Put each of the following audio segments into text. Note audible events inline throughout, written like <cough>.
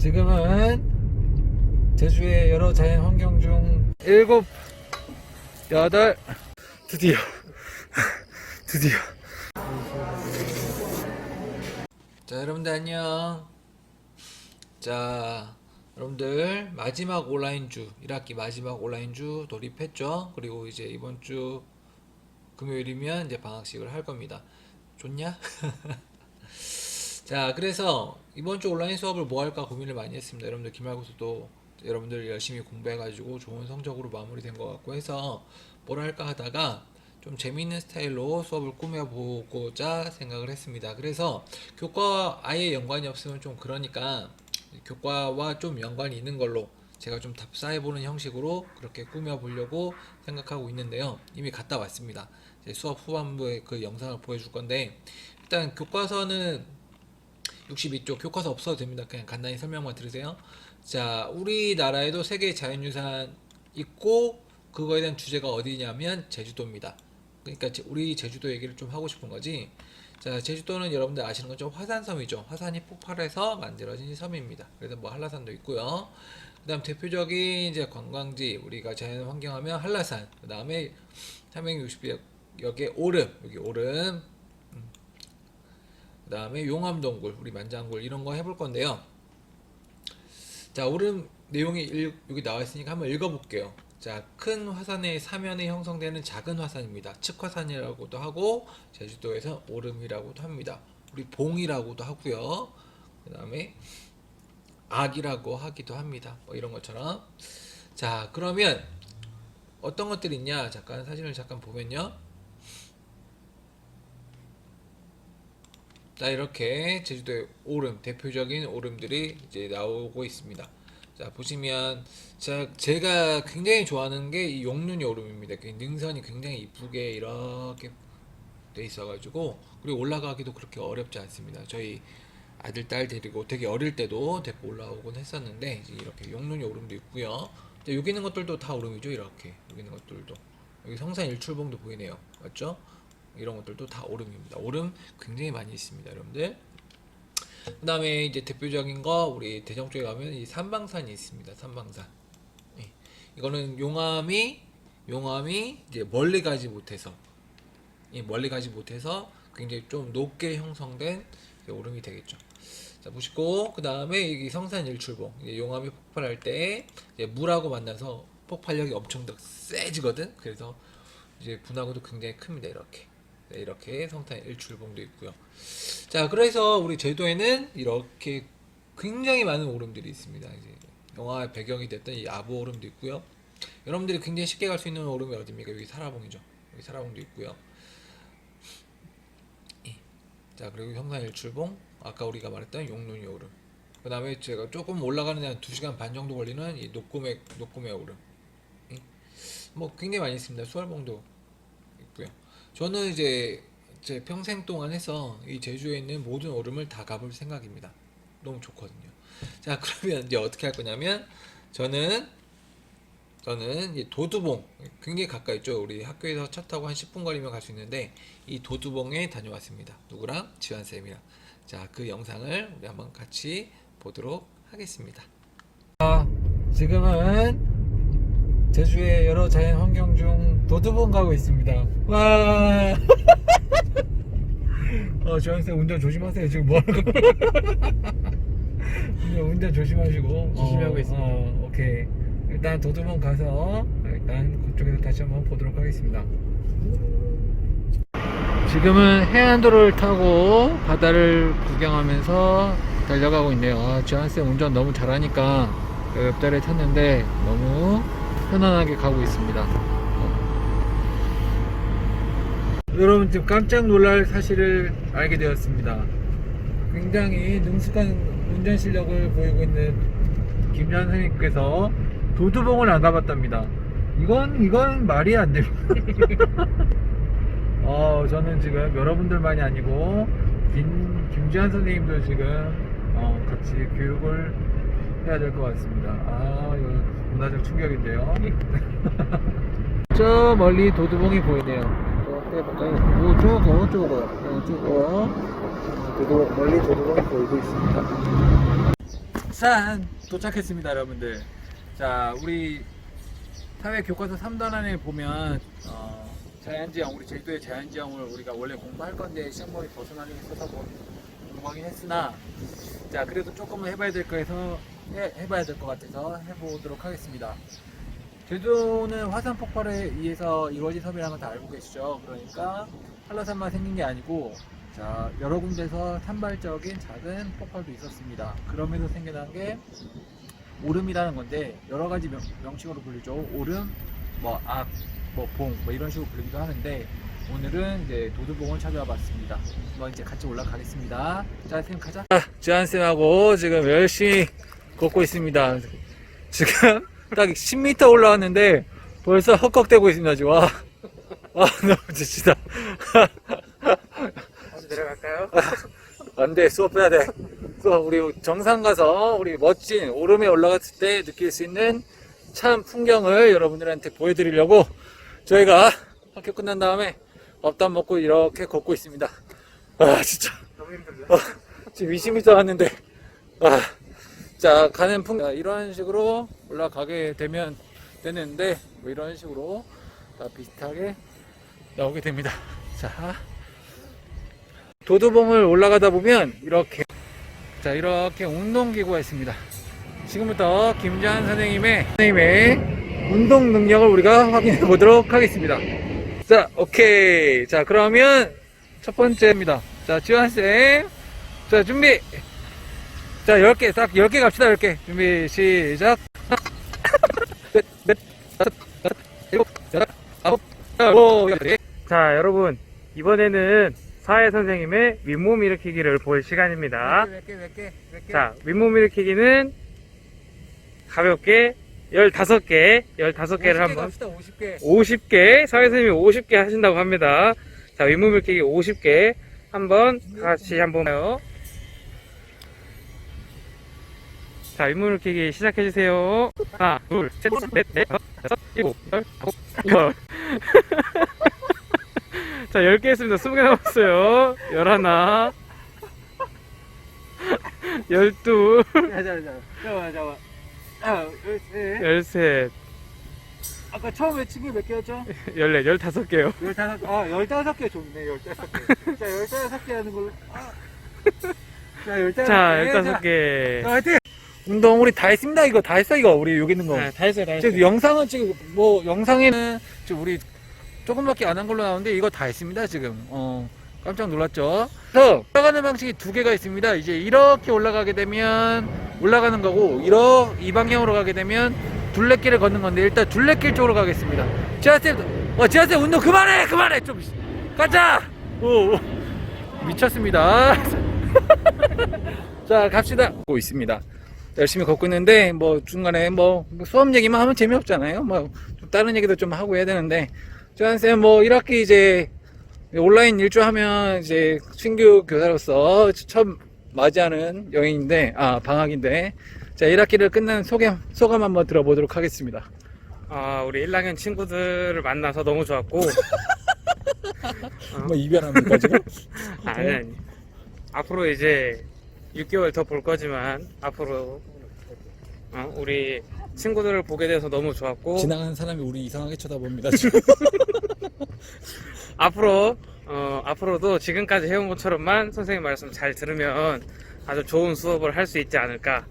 지금은 제주의 여러 자연 환경 중 일곱, 여덟, 드디어, <laughs> 드디어. 자, 여러분들 안녕. 자, 여러분들 마지막 온라인주 1학기 마지막 온라인주 돌입했죠. 그리고 이제 이번 주 금요일이면 이제 방학식을 할 겁니다. 좋냐? <laughs> 자, 그래서 이번 주 온라인 수업을 뭐 할까 고민을 많이 했습니다. 여러분들 기말고사도 여러분들 열심히 공부해가지고 좋은 성적으로 마무리된 것 같고 해서 뭘 할까 하다가 좀 재미있는 스타일로 수업을 꾸며보고자 생각을 했습니다. 그래서 교과 아예 연관이 없으면 좀 그러니까 교과와 좀 연관이 있는 걸로 제가 좀 답사해보는 형식으로 그렇게 꾸며보려고 생각하고 있는데요. 이미 갔다 왔습니다. 수업 후반부에 그 영상을 보여줄 건데 일단 교과서는 62쪽 교과서 없어도 됩니다. 그냥 간단히 설명만 들으세요. 자, 우리나라에도 세계 자연유산 있고 그거에 대한 주제가 어디냐면 제주도입니다. 그러니까 제- 우리 제주도 얘기를 좀 하고 싶은 거지. 자, 제주도는 여러분들 아시는 것처럼 화산섬이죠. 화산이 폭발해서 만들어진 섬입니다. 그래서 뭐 한라산도 있고요. 그다음 대표적인 이제 관광지 우리가 자연 환경하면 한라산. 그다음에 360역의 오름 여기 오름. 음. 그다음에 용암동굴 우리 만장굴 이런 거 해볼 건데요. 자, 오름 내용이 일- 여기 나와 있으니까 한번 읽어볼게요. 자, 큰 화산의 사면에 형성되는 작은 화산입니다. 측화산이라고도 하고 제주도에서 오름이라고도 합니다. 우리 봉이라고도 하고요. 그 다음에 악이라고 하기도 합니다. 뭐 이런 것처럼. 자, 그러면 어떤 것들이 있냐? 잠깐 사진을 잠깐 보면요. 자, 이렇게 제주도의 오름, 대표적인 오름들이 이제 나오고 있습니다. 자, 보시면 자, 제가 굉장히 좋아하는 게 이 용눈이 오름입니다. 그 능선이 굉장히 이쁘게 이렇게 돼 있어 가지고 그리고 올라가기도 그렇게 어렵지 않습니다. 저희 아들 딸 데리고 되게 어릴 때도 데리고 올라오곤 했었는데 이제 이렇게 용눈이 오름도 있고요. 자, 여기 있는 것들도 다 오름이죠. 이렇게 여기 있는 것들도 여기 성산 일출봉도 보이네요. 맞죠? 이런 것들도 다 오름입니다. 오름 굉장히 많이 있습니다, 여러분들. 그 다음에 이제 대표적인 거 우리 대정 쪽에 가면 이 삼방산이 있습니다. 삼방산. 예. 이거는 용암이 용암이 이제 멀리 가지 못해서 이 멀리 가지 못해서 굉장히 좀 높게 형성된 오름이 되겠죠. 자 보시고 그 다음에 이 성산 일출봉 용암이 폭발할 때 물하고 만나서 폭발력이 엄청 더 세지거든. 그래서 이제 분화구도 굉장히 큽니다. 이렇게 네, 이렇게 성산 일출봉도 있고요. 자 그래서 우리 제주도에는 이렇게 굉장히 많은 오름들이 있습니다. 이제 영화의 배경이 됐던 이 아부 오름도 있고요. 여러분들이 굉장히 쉽게 갈 수 있는 오름이 어디입니까? 여기 사라봉이죠. 여기 사라봉도 있고요. 예. 자 그리고 형산 일출봉 아까 우리가 말했던 용눈이 오름 그 다음에 제가 조금 올라가는 데한 2시간 반 정도 걸리는 이 녹구매 녹구매 오름 예. 뭐 굉장히 많이 있습니다 수월봉도 있고요 저는 이제 제 평생 동안 해서 이 제주에 있는 모든 오름을 다 가볼 생각입니다 너무 좋거든요 자 <laughs> 그러면 이제 어떻게 할 거냐면 저는 저는 이 도두봉 굉장히 가까이 있죠. 우리 학교에서 차 타고 한 10분 거리면 갈 수 있는데 이 도두봉에 다녀왔습니다. 누구랑? 지환 쌤이랑. 자, 그 영상을 우리 한번 같이 보도록 하겠습니다. 지금은 제주의 여러 자연 환경 중 도두봉 가고 있습니다. 와. <laughs> 어, 지환 쌤 운전 조심하세요. 지금 뭐 하는 거? <laughs> 운전, 운전 조심하시고 조심히 하고 있습니다. 어, 오케이. 일단 도두봉 가서 일단 그쪽에서 다시 한번 보도록 하겠습니다. 지금은 해안도로를 타고 바다를 구경하면서 달려가고 있네요. 아, 지한쌤 운전 너무 잘하니까 옆자리에 탔는데 너무 편안하게 가고 있습니다. 어. 여러분 지금 깜짝 놀랄 사실을 알게 되었습니다. 굉장히 능숙한 운전 실력을 보이고 있는 김현 선생님께서 도두봉을 안 가봤답니다. 이건 이건 말이 안 됩니다. <laughs> 어, 저는 지금 여러분들만이 아니고 김 김지한 선생님도 지금 어, 같이 교육을 해야 될 것 같습니다. 아, 이거 문화적 충격인데요. <laughs> 저 멀리 도두봉이 보이네요. 저 해볼까요? 오, 저거, 저거, 어, 저거. 도두봉, 멀리 도두봉이 보이고 있습니다. 짠 도착했습니다 여러분들 자 우리 사회 교과서 3단 안에 보면 어, 자연지형 우리 제주도의 자연지형을 우리가 원래 공부할 건데 시험범위 벗어나긴 했어서 뭐 공부하긴 했으나 자 그래도 조금은 해봐야 될거 해서 해, 해봐야 될 것 같아서 해보도록 하겠습니다 제주도는 화산 폭발에 의해서 이루어진 섬이라는 건다 알고 계시죠 그러니까 한라산만 생긴 게 아니고 자 여러 군데서 산발적인 작은 폭발도 있었습니다 그러면서 생겨난 게 오름이라는 건데 여러 가지 명, 명칭으로 불리죠. 오름, 뭐 악, 뭐 봉, 뭐 이런 식으로 불리기도 하는데 오늘은 이제 도두봉을 찾아봤습니다. 한번 이제 같이 올라가겠습니다. 자, 쌤 가자. 지한 쌤하고 지금 열심히 걷고 있습니다. 지금 <laughs> 딱 10m 올라왔는데 벌써 헉헉대고 있습니다. 지금 와, 와 너무 지치다. 어디 내려갈까요? 안돼 수업해야 돼. 수업 우리 정상 가서 우리 멋진 오름에 올라갔을 때 느낄 수 있는 참 풍경을 여러분들한테 보여드리려고 저희가 학교 끝난 다음에 밥도 먹고 이렇게 걷고 있습니다. 아 진짜 너무 힘들죠? 어, 지금 20m 왔는데 아, 자 가는 풍 자, 이런 식으로 올라가게 되면 되는데 뭐 이런 식으로 다 비슷하게 나오게 됩니다. 자 도두봉을 올라가다 보면 이렇게 자 이렇게 운동기구가 있습니다. 지금부터 김재한 선생님의 선생님의 운동 능력을 우리가 확인해 보도록 하겠습니다. 자 오케이 자 그러면 첫 번째입니다. 자 지환 쌤, 자 준비. 자 10개 딱 10개 갑시다 10개 준비 시작. 넷, 넷, 다섯, 여섯, 일곱, 여덟, 아홉, 열, 오, 열, 자, 여러분. 이번에는 사회 선생님의 윗몸 일으키기를 볼 시간입니다. 몇 개, 몇 개, 몇 개. 자, 윗몸 일으키기는 가볍게 15개, 15개를 50개 한번 갑시다 50개. 50개, 사회 선생님이 50개 하신다고 합니다. 자, 윗몸 일으키기 50개 한번 같이 한번 해요. 자, 윗몸 일으키기 시작해 주세요. 하나, 둘, 셋, 넷, 넷, 다섯, 여섯, 일곱, 열, 아홉, 열. <laughs> 자, 10개 했습니다. 20개 남았어요. 11, 12, 자, 자, 자. 잠깐만, 잠깐만. 아, 열세. 13, 아까 처음 외친 게몇 개였죠? 14, 15개요. 열다섯, 아, 열다섯 개 좋네, 열다섯 개. 자, 열다섯 개 하는 걸로. 아. 자, 열다섯 자, 개. 15개. 자, 화이팅! 운동 우리 다 했습니다, 이거. 다 했어, 이거. 우리 여기 있는 거. 네, 다 했어요, 다 했어요. 지금 영상은 지금, 뭐, 영상에는 지금 우리 조금밖에 안 한 걸로 나오는데, 이거 다 했습니다, 지금. 어. 깜짝 놀랐죠? 그래서 올라가는 방식이 두 개가 있습니다. 이제 이렇게 올라가게 되면 올라가는 거고, 이러, 이 방향으로 가게 되면 둘레길을 걷는 건데, 일단 둘레길 쪽으로 가겠습니다. 지하쌤, 어, 지하쌤 운동 그만해! 그만해! 좀, 가자! 오, 오. 미쳤습니다. <laughs> 자, 갑시다. 고 있습니다. 열심히 걷고 있는데, 뭐, 중간에 뭐, 수업 얘기만 하면 재미없잖아요. 뭐, 좀 다른 얘기도 좀 하고 해야 되는데, 지하쌤 뭐, 1학기 이제, 온라인 일주 하면 이제 신규 교사로서 처음 맞이하는 여행인데, 아, 방학인데, 자, 1학기를 끝난 소감, 소감 한번 들어보도록 하겠습니다. 아, 우리 1학년 친구들을 만나서 너무 좋았고, <laughs> 뭐, 이별합니까, 지금? 아니, 아니. 앞으로 이제 6개월 더 볼 거지만, 앞으로, 어, 우리 친구들을 보게 돼서 너무 좋았고, 지나가는 사람이 우리 이상하게 쳐다봅니다, <laughs> 지금. 앞으로, 어, 앞으로도 지금까지 해온 것처럼만 선생님 말씀 잘 들으면 아주 좋은 수업을 할 수 있지 않을까.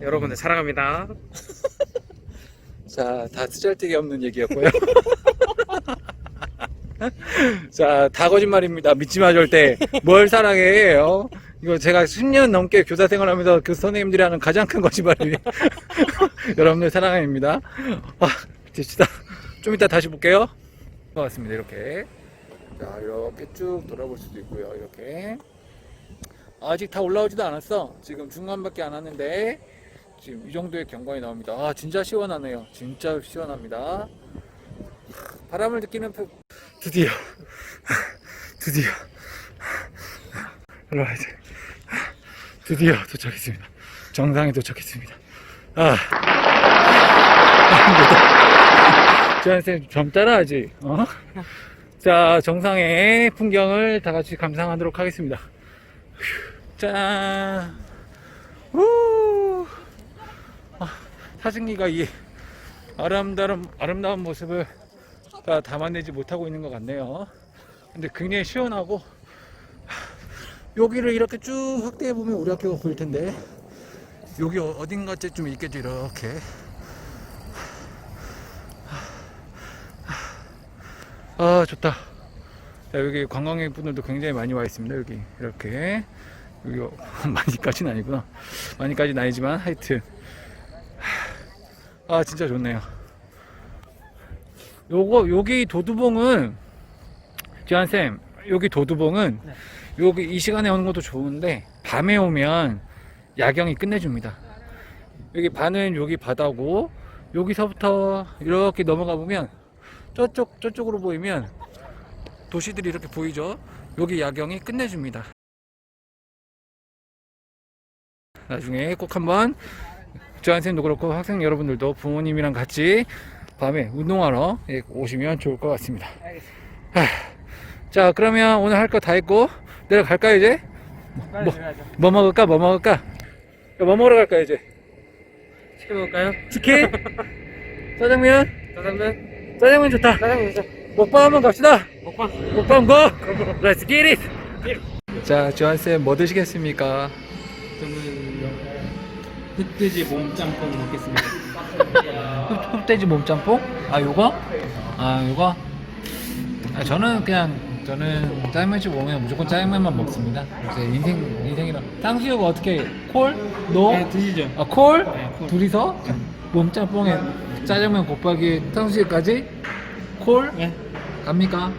여러분들 사랑합니다. <laughs> 자, 다 쓰잘데기 없는 얘기였고요. <laughs> 자, 다 거짓말입니다. 믿지 마, 절대. 뭘 사랑해, 어? 이거 제가 10년 넘게 교사 생활하면서 그 선생님들이 하는 가장 큰 거짓말이에요. <laughs> 여러분들 사랑합니다. 아, 됩시다. 좀 이따 다시 볼게요. 반갑습니다, 이렇게. 자, 이렇게 쭉 돌아볼 수도 있고요, 이렇게. 아직 다 올라오지도 않았어. 지금 중간밖에 안 왔는데, 지금 이 정도의 경관이 나옵니다. 아, 진짜 시원하네요. 진짜 시원합니다. 바람을 느끼는 표... 드디어, <laughs> 드디어, 올라와야지. <laughs> 드디어 도착했습니다. 정상에 도착했습니다. 아, 지한쌤 <laughs> 좀 따라하지, 어? 자, 정상의 풍경을 다 같이 감상하도록 하겠습니다. 휴, 짠! 우! 사진기가 이 아름다운 아름다운 모습을 다 담아내지 못하고 있는 것 같네요. 근데 굉장히 시원하고 하, 여기를 이렇게 쭉 확대해 보면 우리 학교가 보일 텐데 여기 어- 어딘가쯤 좀 있겠죠 이렇게. 아 좋다. 자, 여기 관광객 분들도 굉장히 많이 와 있습니다. 여기 이렇게 여기 어- <laughs> 많이까지는 아니구나. 많이까지는 아니지만 하여튼 아 진짜 좋네요. 요거 여기 도두봉은 지한 쌤 여기 도두봉은 여기 이 시간에 오는 것도 좋은데 밤에 오면 야경이 끝내줍니다. 여기 반은 여기 바다고 여기서부터 이렇게 넘어가 보면 저쪽 저쪽으로 보이면 도시들이 이렇게 보이죠. 여기 야경이 끝내줍니다. 나중에 꼭 한번 저한테도 그렇고 학생 여러분들도 부모님이랑 같이 밤에 운동하러 예, 오시면 좋을 것 같습니다. 하, 자 그러면 오늘 할 거 다 했고 내려갈까요 이제? 뭐-. 뭐 먹을까 뭐 먹을까? 야, 뭐 먹으러 갈까 이제? 치킨 먹을까요? 치킨? <laughs> 짜장면? 짜장면? 짜장면 좋다. 짜장면 죠 먹방 한번 갑시다. 먹방. 먹방 고! Let's get it! 자, 조한쌤 뭐 드시겠습니까? 저는 흑돼지 몸짬뽕 먹겠습니다. <laughs> 흑, 돼지 몸짬뽕? 아, 요거? 아, 요거? 아, 저는 그냥, 저는 짜장면집 오면 무조건 짜장면만 먹습니다. 제 인생, 인생이라. 탕수육 어떻게, 콜? 노? 네, 드시죠. 아, 콜? 네, 콜. 둘이서? 몸짬뽕에 짜장면 곱하기 탕수육까지? 콜? 네. 갑니까?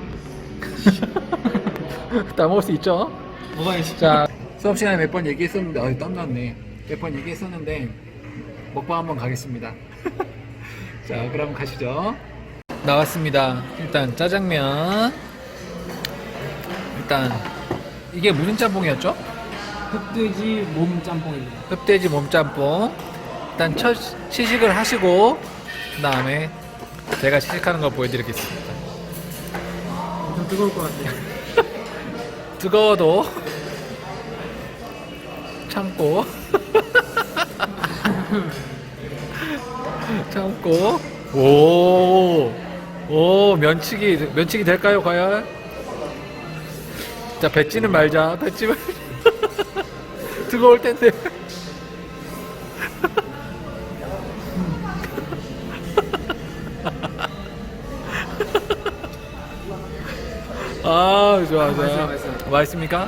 <laughs> 다 먹을 수 있죠? 먹어야지. 자, 수업 시간에 몇 번 얘기했었는데, 아, 땀났네. 몇 번 얘기했었는데, 먹방 한번 가겠습니다. <laughs> 자, 그럼 가시죠. 나왔습니다. 일단 짜장면. 일단, 이게 무슨 짬뽕이었죠? 흑돼지 몸짬뽕입니다. 흑돼지 몸짬뽕. 일단 첫 시식을 하시고, 그 다음에 제가 시식하는 거 보여드리겠습니다. 좀 뜨거울 것 같아요. <laughs> 뜨거워도 참고 <laughs> 참고 오, 오 면치기 면치기 될까요 과연? 자 뱉지는 말자 뱉지 말 <laughs> 뜨거울 텐데 <laughs> 아 좋아 좋아. 맛있습니까?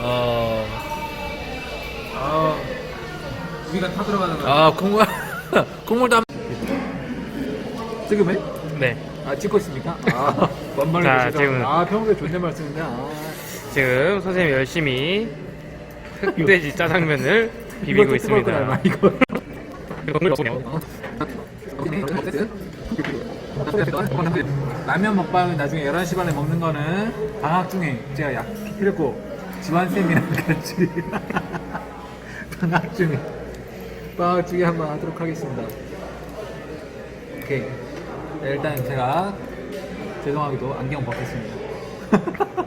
어. 아, 위가 타 들어가는 거. 아 국물 <laughs> 국물도 한 지금해? 네. 아 찍고 있습니까? 아 <laughs> 자, 계시다. 지금. 아 평소에 존댓말 쓰는데 아 지금 선생님이 열심히 흑돼지 <laughs> 짜장면을 비비고 이것도 뜨거울 있습니다. 이거 없네요. 라면 먹방은 나중에 11시 반에 먹는 거는 방학 중에 제가 약 필요고 지환쌤이랑 <laughs> 같이 방학 중에 방학 중에 한번 하도록 하겠습니다 오케이 네, 일단 제가 죄송하게도 안경 벗겠습니다 <laughs>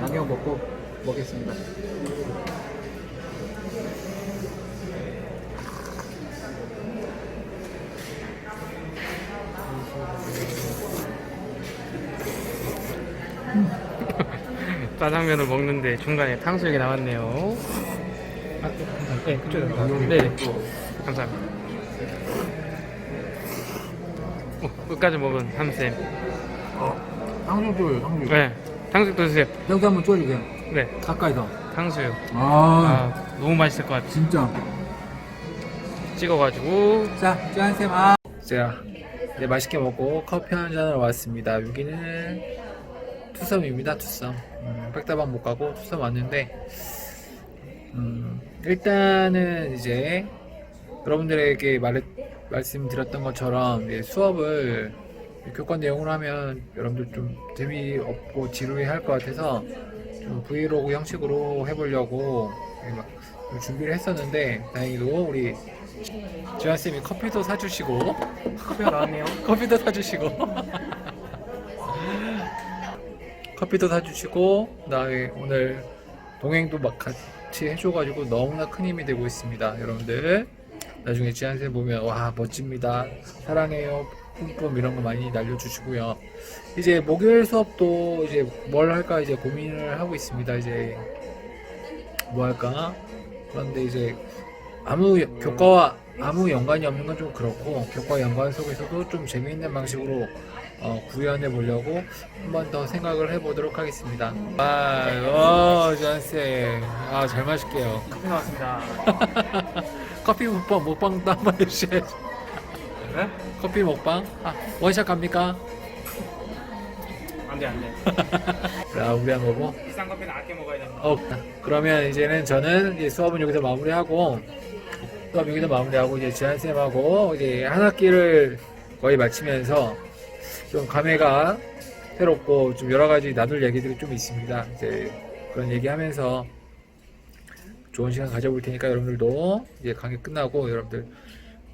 안경 벗고 먹겠습니다 <laughs> 짜장면을 먹는데 중간에 탕수육이 나왔네요. 아. 네, 그쪽에 네, 네. 감사합니다. 어, 끝까지 먹은 함쌤. 어, 탕수육 줘요 탕수육 네, 탕수육도 드세요. 여기 한번 쪼주세요 네, 가까이서 탕수육. 아, 아, 너무 맛있을 것 같아. 진짜 찍어가지고 자, 짠쌤 아. 자, 이제 맛있게 먹고 커피 한 잔을 왔습니다. 여기는 투썸입니다. 투썸. 음, 백다방 못 가고 투썸 왔는데, 음, 일단은 이제 여러분들에게 말 말씀드렸던 것처럼 이제 수업을 교권 내용으로 하면 여러분들 좀 재미없고 지루해 할 것 같아서 좀 브이로그 형식으로 해보려고 막 준비를 했었는데 다행히도 우리 지환 쌤이 커피도 사주시고 커피가 나왔네요. <laughs> 커피도 사주시고 커피도 사주시고 그다음에 오늘 동행도 막 같이 해줘가지고 너무나 큰 힘이 되고 있습니다 여러분들 나중에 지한쌤 보면 와 멋집니다 사랑해요 뿜뿜 이런 거 많이 날려주시고요 이제 목요일 수업도 이제 뭘 할까 이제 고민을 하고 있습니다 이제 뭐 할까 그런데 이제 아무 여- 교과와 아무 연관이 없는 건 좀 그렇고 교과 연관 속에서도 좀 재미있는 방식으로 어, 구현해 보려고 한번 더 생각을 해보도록 하겠습니다. 아, 어, 전쌤, 아, 잘 마실게요. 커피 나왔습니다. <laughs> 커피 먹방, 먹방도 한번 해주셔야죠. 네? 커피 먹방? 아, 원샷 갑니까? 안 돼, 안 돼. <laughs> 자, 우리 한번 보고. 비싼 커피는 아껴 먹어야 됩니다. 어, 그러면 이제는 저는 이제 수업은 여기서 마무리하고 수업 여기서 마무리하고 이제 지한 쌤하고 이제 한 학기를 거의 마치면서 좀 감회가 새롭고 좀 여러 가지 나눌 얘기들이 좀 있습니다. 이제 그런 얘기하면서 좋은 시간 가져볼 테니까 여러분들도 이제 강의 끝나고 여러분들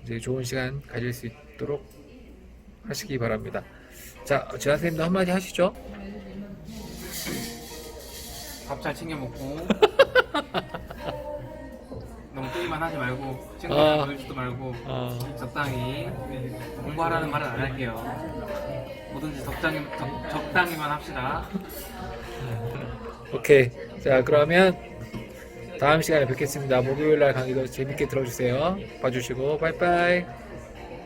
이제 좋은 시간 가질 수 있도록 하시기 바랍니다. 자, 지한 쌤도 한마디 하시죠. 밥 잘 챙겨 먹고. <laughs> 너무 게임만 하지 말고 아. 친구랑 놀지도 말고 어. 적당히 공부하라는 말은 안 할게요. 뭐든지 적당히 적, 적당히만 합시다. 오케이. 자, 그러면 다음 시간에 뵙겠습니다. 목요일 날 강의도 재밌게 들어주세요. 봐주시고, 빠이빠이.